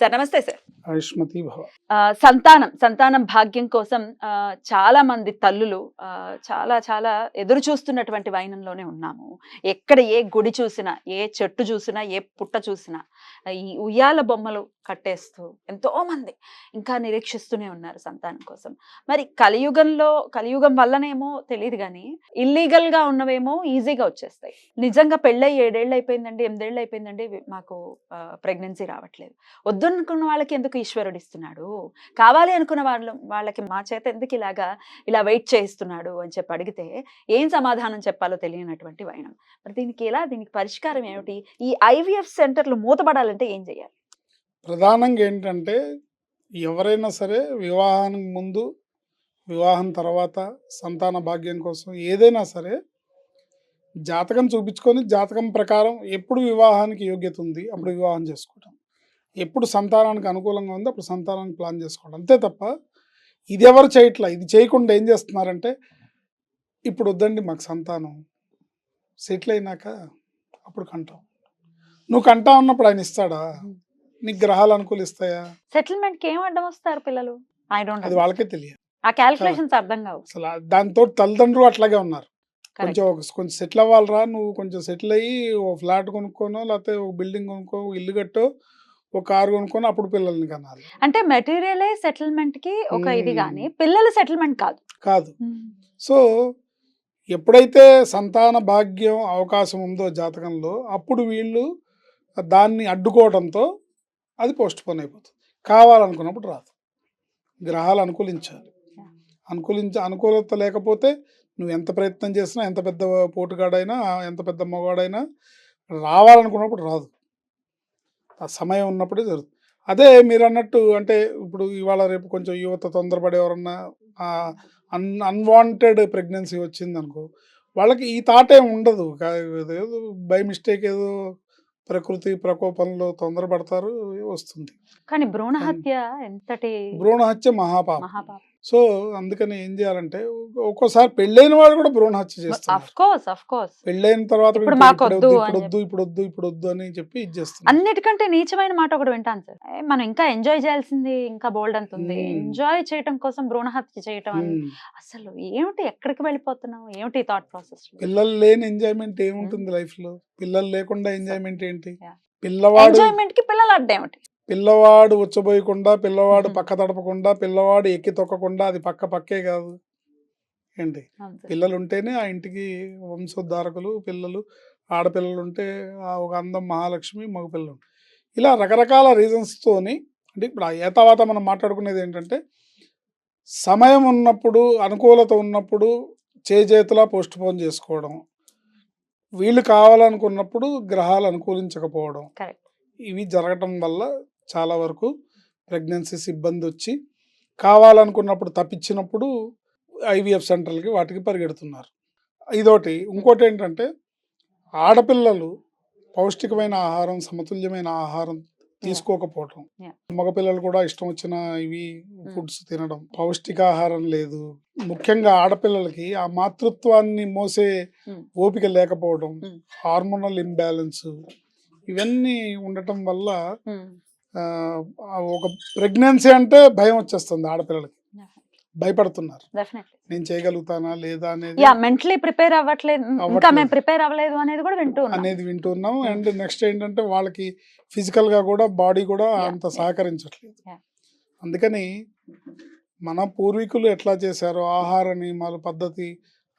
Sir నమస్తే sir. ఆయుష్మతి సంతానం సంతానం భాగ్యం కోసం చాలా మంది తల్లులు ఆ, చాలా చాలా ఎదురు చూస్తున్నటువంటి వైనంలోనే ఉన్నాము. ఎక్కడ ఏ గుడి చూసినా ఏ చెట్టు చూసినా ఏ పుట్ట చూసినా ఈ ఉయ్యాల బొమ్మలు కట్టేస్తూ ఎంతో మంది ఇంకా నిరీక్షిస్తూనే ఉన్నారు సంతానం కోసం. మరి కలియుగంలో కలియుగం వల్లనేమో తెలియదు కానీ ఇల్లీగల్గా ఉన్నవేమో ఈజీగా వచ్చేస్తాయి. నిజంగా పెళ్ళై ఏడేళ్ళు అయిపోయిందండి ఎనిమిదేళ్ళు అయిపోయిందండి మాకు ప్రెగ్నెన్సీ రావట్లేదు. వద్దనుకున్న వాళ్ళకి ఎందుకు ఈశ్వరుడు ఇస్తున్నాడు కావాలి అనుకున్న వాళ్ళు వాళ్ళకి మా చేత ఎందుకు ఇలాగా ఇలా వెయిట్ చేయిస్తున్నాడు అని చెప్పి అడిగితే ఏం సమాధానం చెప్పాలో తెలియనటువంటి వైనం. మరి దీనికి ఎలా దీనికి పరిష్కారం ఏమిటి? ఈ ఐవీఎఫ్ సెంటర్లు మూతపడాలంటే ఏం చేయాలి? ప్రధానంగా ఏంటంటే ఎవరైనా సరే వివాహానికి ముందు వివాహం తర్వాత సంతాన భాగ్యం కోసం ఏదైనా సరే జాతకం చూపించుకొని జాతకం ప్రకారం ఎప్పుడు వివాహానికి యోగ్యత ఉంది అప్పుడు వివాహం చేసుకోవటం. ఎప్పుడు సంతానానికి అనుకూలంగా ఉంది అప్పుడు సంతానానికి ప్లాన్ చేసుకోవడం. అంతే తప్ప ఇది ఎవరు చేయట్లా? ఇది చేయకుండా ఏం చేస్తున్నారంటే ఇప్పుడు వద్దండి మాకు సంతానం సెటిల్ అయినాక అప్పుడు కంటాం. నువ్వు కంటా ఉన్నప్పుడు ఆయన ఇస్తాడా? నీకు గ్రహాలు అనుకూలిస్తాయా సెటిల్మెంట్కి ఏం అడ్డం వస్తారు పిల్లలు? ఐ డోంట్ అది వాళ్ళకే తెలియదు. ఆ క్యాల్కులేషన్స్ అర్థం కావు. అసలు దాంతో తల్లిదండ్రులు అట్లాగే ఉన్నారు. కొంచెం కొంచెం సెటిల్ అవ్వాలరా నువ్వు కొంచెం సెటిల్ అయ్యి ఓ ఫ్లాట్ కొనుక్కోనో లేకపోతే ఒక బిల్డింగ్ కొనుక్కో ఇల్లు కట్టో ఒక కారు కొనుక్కొని అప్పుడు పిల్లల్ని కనాలి. అంటే మెటీరియలే సెటిల్మెంట్కి ఒక ఇది. కానీ పిల్లలు సెటిల్మెంట్ కాదు. కాదు. సో ఎప్పుడైతే సంతాన భాగ్యం అవకాశం ఉందో జాతకంలో అప్పుడు వీళ్ళు దాన్ని అడ్డుకోవడంతో అది పోస్ట్ పోన్ అయిపోతుంది. కావాలనుకున్నప్పుడు రాదు. గ్రహాలు అనుకూలించాలి. అనుకూలించ అనుకూలత లేకపోతే నువ్వు ఎంత ప్రయత్నం చేసినా ఎంత పెద్ద పోటుగాడైనా ఎంత పెద్ద మగవాడైనా రావాలనుకున్నప్పుడు రాదు. ఆ సమయం ఉన్నప్పుడే జరుగుతుంది. అదే మీరు అన్నట్టు అంటే ఇప్పుడు ఇవాళ రేపు కొంచెం యువత తొందరపడి ఎవరన్నా అన్ అన్వాంటెడ్ ప్రెగ్నెన్సీ వచ్చింది అనుకో వాళ్ళకి ఈ థాట్ ఏమి ఉండదు. ఏదో బై మిస్టేక్ ఏదో ప్రకృతి ప్రకోపంలో తొందరపడతారు వస్తుంది. కానీ భ్రూణ హత్య ఎంతటి భ్రూణ హత్య మహాపాపం. మహాపాపం. సో అందుకని ఏం చేయాలంటే ఒక్కోసారి పెళ్ళైన వాళ్ళు కూడా భ్రూణ హత్య కోర్స్ పెళ్ళైన తర్వాత ఇప్పుడు వద్దు ఇప్పుడు వద్దు ఇప్పుడు వద్దు అని చెప్పి ఇది అన్నిటికంటే నీచమైన మాట ఒకటి వింటాను సార్. మనం ఇంకా ఎంజాయ్ చేయాల్సింది ఇంకా బోల్డ్ అంత ఉంది Hmm. ఎంజాయ్ చేయటం కోసం భ్రూణ హత్య చేయటం. అసలు ఏమిటి ఎక్కడికి వెళ్ళిపోతున్నాం ఏమిటి థాట్ ప్రాసెస్ పిల్లలు లేని ఎంజాయ్మెంట్ ఏముంటుంది లైఫ్లో పిల్లలు లేకుండా ఎంజాయ్మెంట్ ఏంటి. పిల్లవాడు ఎంజాయ్మెంట్కి పిల్లలు అడ్డం ఏమిటి? పిల్లవాడు ఉచ్చబోయకుండా పిల్లవాడు. పక్క తడపకుండా పిల్లవాడు ఎక్కి తొక్కకుండా అది పక్క పక్కే కాదు ఏంటి. పిల్లలు ఉంటేనే ఆ ఇంటికి వంశోద్ధారకులు పిల్లలు ఆడపిల్లలు ఉంటే ఆ ఒక అందం మహాలక్ష్మి మగపిల్లలు ఇలా రకరకాల రీజన్స్తోని అంటే ఇప్పుడు ఆ ఏతావాత మనం మాట్లాడుకునేది ఏంటంటే సమయం ఉన్నప్పుడు అనుకూలత ఉన్నప్పుడు చేజేతులా పోస్ట్ పోన్ చేసుకోవడం వీళ్ళు కావాలనుకున్నప్పుడు గ్రహాలు అనుకూలించకపోవడం. ఇవి జరగటం వల్ల చాలా వరకు ప్రెగ్నెన్సీస్ ఇబ్బంది వచ్చి కావాలనుకున్నప్పుడు తప్పించినప్పుడు ఐవీఎఫ్ సెంటర్లకి వాటికి పరిగెడుతున్నారు. ఇదోటి. ఇంకోటి ఏంటంటే ఆడపిల్లలు పౌష్టికమైన ఆహారం సమతుల్యమైన ఆహారం తీసుకోకపోవటం. మగపిల్లలు కూడా ఇష్టం వచ్చిన ఇవి ఫుడ్స్ తినడం. పౌష్టికాహారం లేదు. ముఖ్యంగా ఆడపిల్లలకి ఆ మాతృత్వాన్ని మోసే. ఓపిక లేకపోవడం. హార్మోనల్ ఇంబ్యాలెన్స్ ఇవన్నీ ఉండటం వల్ల ఒక ప్రెగ్నెన్సీ అంటే భయం వచ్చేస్తుంది ఆడపిల్లలకి భయపడుతున్నారు. నేను చేయగలుగుతానా లేదా అనేది మెంటలీ ప్రిపేర్ అవ్వట్లేదు ఇంకా అవ్వట్లేదు. మేము ప్రిపేర్ అవ్వలేదు అనేది కూడా వింటూ అనేది వింటున్నాం అండ్ నెక్స్ట్ ఏంటంటే వాళ్ళకి ఫిజికల్గా కూడా బాడీ కూడా అంత. సహకరించట్లేదు. అందుకని మన పూర్వీకులు ఎట్లా చేశారో ఆహార నియమాలు పద్ధతి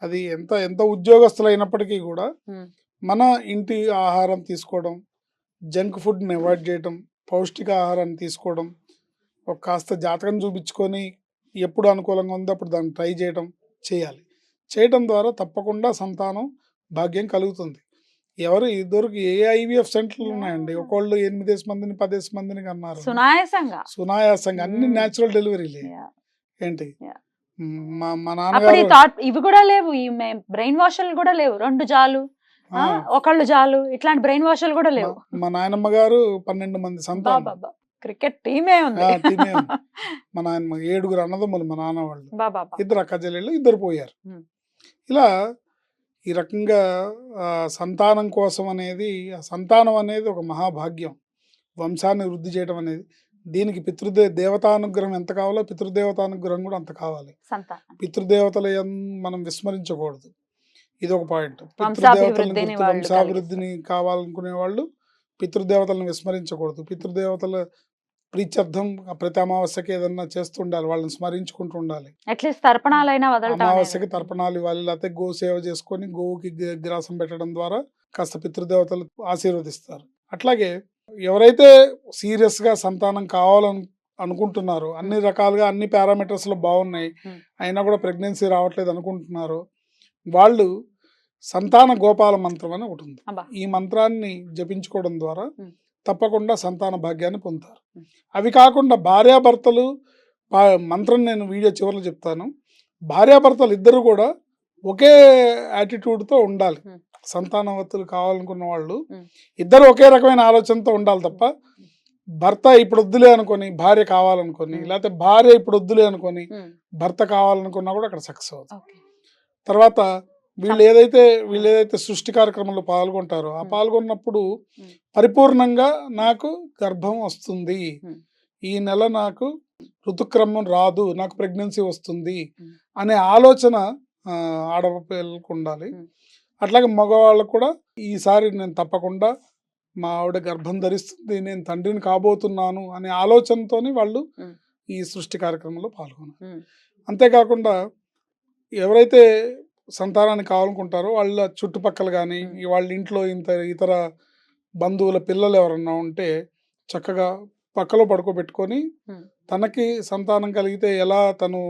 అది ఎంత ఎంత ఉద్యోగస్తులు అయినప్పటికీ కూడా Hmm. మన ఇంటి ఆహారం తీసుకోవడం జంక్ ఫుడ్ని అవాయిడ్ చేయడం పౌష్టిక ఆహారాన్ని తీసుకోవడం ఒక కాస్త జాతకం చూపించుకొని ఎప్పుడు అనుకూలంగా ఉందో అప్పుడు దాన్ని ట్రై చేయడం చేయాలి. చేయటం ద్వారా తప్పకుండా సంతానం భాగ్యం కలుగుతుంది. ఎవరు ఇదివరకు ఏ ఐవీఎఫ్ సెంటర్లు ఉన్నాయండి. ఒకళ్ళు ఎనిమిదేసి మందిని పదేసి మందిని అన్నారు సునాయాసంగా. సునాయాసంగా. అన్ని మ్మ్. న్యాచురల్ డెలివరీలే. ఏంటి. మ్, నాన్నగారు థాట్ ఇవి కూడా లేవు. ఈ బ్రెయిన్ వాషర్లు కూడా లేవు. రెండు జాలు. ఒకళ్ళు జాలు ఇట్లాంటి బ్రెయిన్ వాషర్లు కూడా లేవు. మా- నాయనమ్మ గారు పన్నెండు మంది సంతానం. క్రికెట్ టీమే ఉంది. మా నాయనమ్మ ఏడుగురు అన్నదమ్ములు మా నాన్న వాళ్ళు. ఇద్దరు అక్క చెల్లెళ్ళు ఇద్దరు పోయారు. ఇలా ఈ రకంగా సంతానం కోసం అనేది ఆ సంతానం అనేది ఒక మహాభాగ్యం. వంశాన్ని వృద్ధి చేయడం అనేది. దీనికి పితృదే దేవతానుగ్రహం ఎంత కావాలో పితృదేవతానుగ్రహం కూడా అంత కావాలి. పితృదేవతల మనం విస్మరించకూడదు. ఇది ఒక పాయింట్. వంశాభివృద్ధిని కావాలనుకునే వాళ్ళు పితృదేవతలను విస్మరించకూడదు. పితృదేవతల ప్రీత్యర్థం ప్రతి అమావాస్యకి ఏదన్నా చేస్తుండాలి వాళ్ళని స్మరించుకుంటూ ఉండాలి. అట్లీస్ట్ తర్పణాలైనా వదలటం అమావాస్యకి. తర్పణాలు ఇవ్వాలి లేకపోతే గో సేవ చేసుకొని గోవుకి గ్రాసం పెట్టడం ద్వారా కాస్త పితృదేవతలు ఆశీర్వదిస్తారు. అట్లాగే ఎవరైతే సీరియస్గా సంతానం కావాలని అనుకుంటున్నారో అన్ని రకాలుగా అన్ని పారామీటర్స్లో బాగున్నాయి. అయినా కూడా ప్రెగ్నెన్సీ రావట్లేదు అనుకుంటున్నారు వాళ్ళు సంతాన గోపాల మంత్రం అని ఒకటి ఉంది. ఈ మంత్రాన్ని జపించుకోవడం ద్వారా. తప్పకుండా సంతాన భాగ్యాన్ని పొందుతారు. అవి కాకుండా భార్యాభర్తలు మంత్రం నేను వీడియో చివరిలో చెప్తాను భార్యాభర్తలు ఇద్దరు కూడా ఒకే attitude తో ఉండాలి. సంతానవతులు కావాలనుకున్న వాళ్ళు. ఇద్దరు ఒకే రకమైన ఆలోచనతో ఉండాలి తప్ప భర్త ఇప్పుడు వద్దులే అనుకొని భార్య కావాలనుకొని. లేకపోతే భార్య ఇప్పుడు వద్దులే అనుకొని భర్త కావాలనుకున్నా కూడా అక్కడ సక్సెస్ అవుతుంది. తర్వాత వీళ్ళు ఏదైతే వీళ్ళు ఏదైతే సృష్టి కార్యక్రమంలో పాల్గొంటారో ఆ. పాల్గొన్నప్పుడు. పరిపూర్ణంగా నాకు గర్భం వస్తుంది. ఈ నెల నాకు ఋతుక్రమం రాదు నాకు ప్రెగ్నెన్సీ వస్తుంది. అనే ఆలోచన ఆ, ఆడపిల్లలకు ఉండాలి. అట్లాగే మగవాళ్ళకు కూడా ఈసారి నేను తప్పకుండా మా ఆవిడ గర్భం ధరిస్తుంది నేను తండ్రిని కాబోతున్నాను అనే ఆలోచనతోని వాళ్ళు. ఈ సృష్టి కార్యక్రమంలో పాల్గొన్నారు అంతేకాకుండా ఎవరైతే సంతానాన్ని కావాలనుకుంటారో వాళ్ళ చుట్టుపక్కల కానీ. వాళ్ళ ఇంట్లో ఇంత ఇతర బంధువుల పిల్లలు ఎవరన్నా ఉంటే చక్కగా పక్కలో పడుకోబెట్టుకొని. తనకి సంతానం కలిగితే ఎలా తను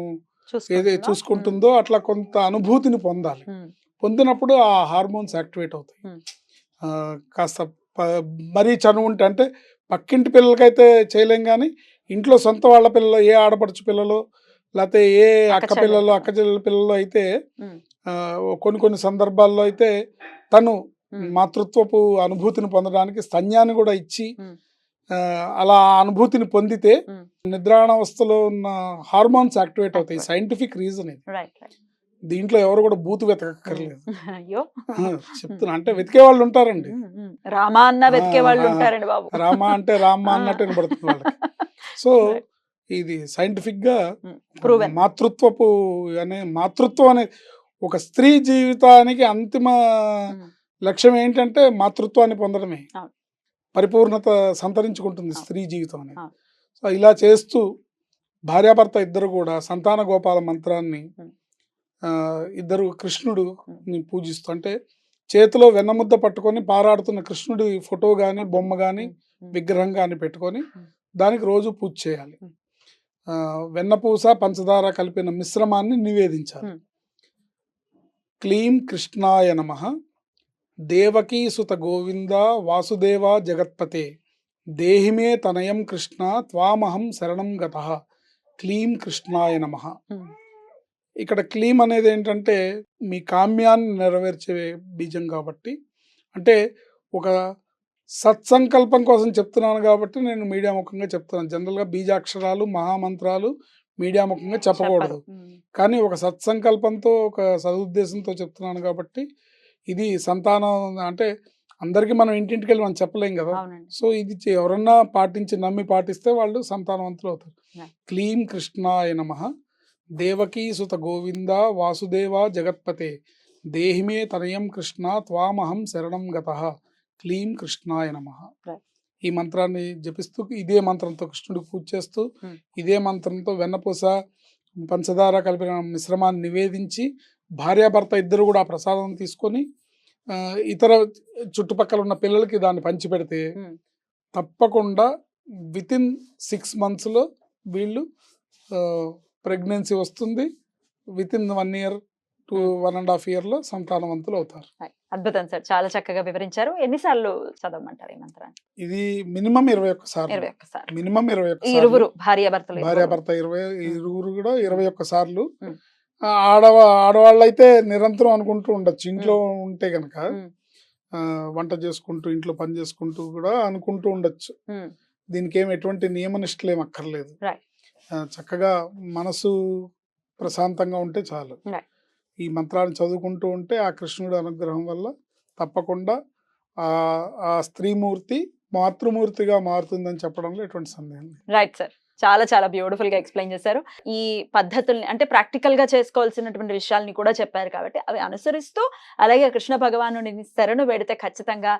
ఏది చూసుకుంటుందా? అట్లా కొంత అనుభూతిని పొందాలి పొందినప్పుడు ఆ హార్మోన్స్ యాక్టివేట్ అవుతాయి కాస్త మరీ చనువు ఉంటే అంటే పక్కింటి పిల్లలకైతే చేయలేం కానీ ఇంట్లో సొంత వాళ్ళ పిల్లలు ఏ ఆడపడుచు పిల్లలు లేకపోతే ఏ అక్క పిల్లలు. అక్క చెల్లెల పిల్లలు అయితే కొన్ని కొన్ని సందర్భాల్లో అయితే తను మాతృత్వపు అనుభూతిని పొందడానికి స్తన్యాన్ని కూడా ఇచ్చి అలా అనుభూతిని పొందితే. నిద్రాణావస్థలో ఉన్న హార్మోన్స్ యాక్టివేట్ అవుతాయి. సైంటిఫిక్ రీజన్ ఇది. దీంట్లో ఎవరు కూడా బూతు వెతకక్కర్లేదు. అయ్యో. చెప్తున్నా. అంటే వెతికే వాళ్ళు ఉంటారండి. రామా అన్న వెతికే వాళ్ళు ఉంటారండి బాబు. రామ అంటే రామ. అన్నట్టు వినబడుతుంది వాళ్ళకి. సో. ఇది సైంటిఫిక్గా Proven. మాతృత్వపు అనే మాతృత్వం అనే ఒక స్త్రీ జీవితానికి అంతిమ లక్ష్యం ఏంటంటే మాతృత్వాన్ని పొందడమే. పరిపూర్ణత సంతరించుకుంటుంది. స్త్రీ జీవితం అనేది. సో ఇలా చేస్తూ భార్యాభర్త ఇద్దరు కూడా సంతాన గోపాల మంత్రాన్ని ఇద్దరు కృష్ణుడు పూజిస్తూ అంటే చేతిలో వెన్నముద్ద పట్టుకొని పారాడుతున్న కృష్ణుడి ఫోటో గాని బొమ్మ ఉమ్. విగ్రహం గాని పెట్టుకొని. దానికి రోజు పూజ చేయాలి వెన్నపూస పంచదార కలిపిన మిశ్రమాన్ని నివేదించాలి. క్లీం కృష్ణాయ నమ. దేవకీ సుత గోవింద వాసుదేవ జగత్పతే. దేహిమే తనయం కృష్ణ త్వామహం శరణం గత. క్లీం కృష్ణాయ నమ. ఇక్కడ క్లీం అనేది ఏంటంటే మీ కామ్యాన్ని నెరవేర్చే బీజం కాబట్టి. అంటే ఒక సత్సంకల్పం కోసం చెప్తున్నాను కాబట్టి నేను మీడియా ముఖంగా చెప్తున్నాను. జనరల్గా బీజాక్షరాలు మహామంత్రాలు మీడియా ముఖంగా చెప్పకూడదు. కానీ ఒక సత్సంకల్పంతో ఒక సదుద్దేశంతో చెప్తున్నాను కాబట్టి ఇది సంతానం అంటే అందరికీ మనం ఇంటింటికి వెళ్ళి మనం చెప్పలేం కదా. సో ఇది ఎవరన్నా పాటించి నమ్మి పాటిస్తే వాళ్ళు సంతానవంతులు అవుతారు. క్లీం కృష్ణాయ నమ. దేవకీ సుత గోవింద వాసుదేవ జగత్పతే. దేహిమే తనయం కృష్ణ త్వామహం శరణం గత. క్లీం కృష్ణాయ నమ. ఈ మంత్రాన్ని జపిస్తూ ఇదే మంత్రంతో కృష్ణుడికి పూజ చేస్తూ Hmm. ఇదే మంత్రంతో వెన్నపూస పంచదార కలిపిన మిశ్రమాన్ని నివేదించి భార్యాభర్త ఇద్దరు కూడా ఆ ప్రసాదం తీసుకొని ఇతర చుట్టుపక్కల ఉన్న పిల్లలకి దాన్ని పంచిపెడితే ఉమ్, తప్పకుండా విత్ ఇన్ సిక్స్ మంత్స్లో వీళ్ళు ప్రెగ్నెన్సీ వస్తుంది. Within one year two one and half ఇయర్లో సంతానవంతులు అవుతారు. అద్భుతం సార్. చాలా చక్కగా వివరించారు. ఎన్నిసార్లు చదవమంటారు ఈ మంత్రాన్ని? ఇది మినిమం ఇరవై ఒక్క సార్లు. ఇరవై మినిమం ఇరవై ఒక్క. ఇరువురు భార్య ఇరువురు. భర్త ఇరవై ఇరువురు కూడా ఇరవై ఒక్క సార్లు. ఉమ్. ఆ, ఆడవా ఆడవాళ్ళు అయితే నిరంతరం అనుకుంటూ ఉండొచ్చు. ఇంట్లో ఉంటే గనక వంట చేసుకుంటూ ఇంట్లో పని చేసుకుంటూ కూడా అనుకుంటూ ఉండొచ్చు. దీనికి ఏమి ఎటువంటి నియమనిష్టలు ఏం అక్కర్లేదు చక్కగా మనసు ప్రశాంతంగా ఉంటే చాలు. ఈ మంత్రాన్ని చదువుకుంటూ ఉంటే ఆ కృష్ణుడి అనుగ్రహం వల్ల తప్పకుండా ఆ స్త్రీమూర్తి మాతృమూర్తిగా మారుతుందని చెప్పడంలో ఎటువంటి సందేహం రైట్ సార్ చాలా చాలా బ్యూటిఫుల్గా ఎక్స్ప్లెయిన్ చేశారు. ఈ పద్ధతుల్ని అంటే ప్రాక్టికల్గా చేసుకోవాల్సినటువంటి విషయాల్ని కూడా చెప్పారు కాబట్టి అవి అనుసరిస్తూ అలాగే కృష్ణ భగవాను శరణు వేడితే ఖచ్చితంగా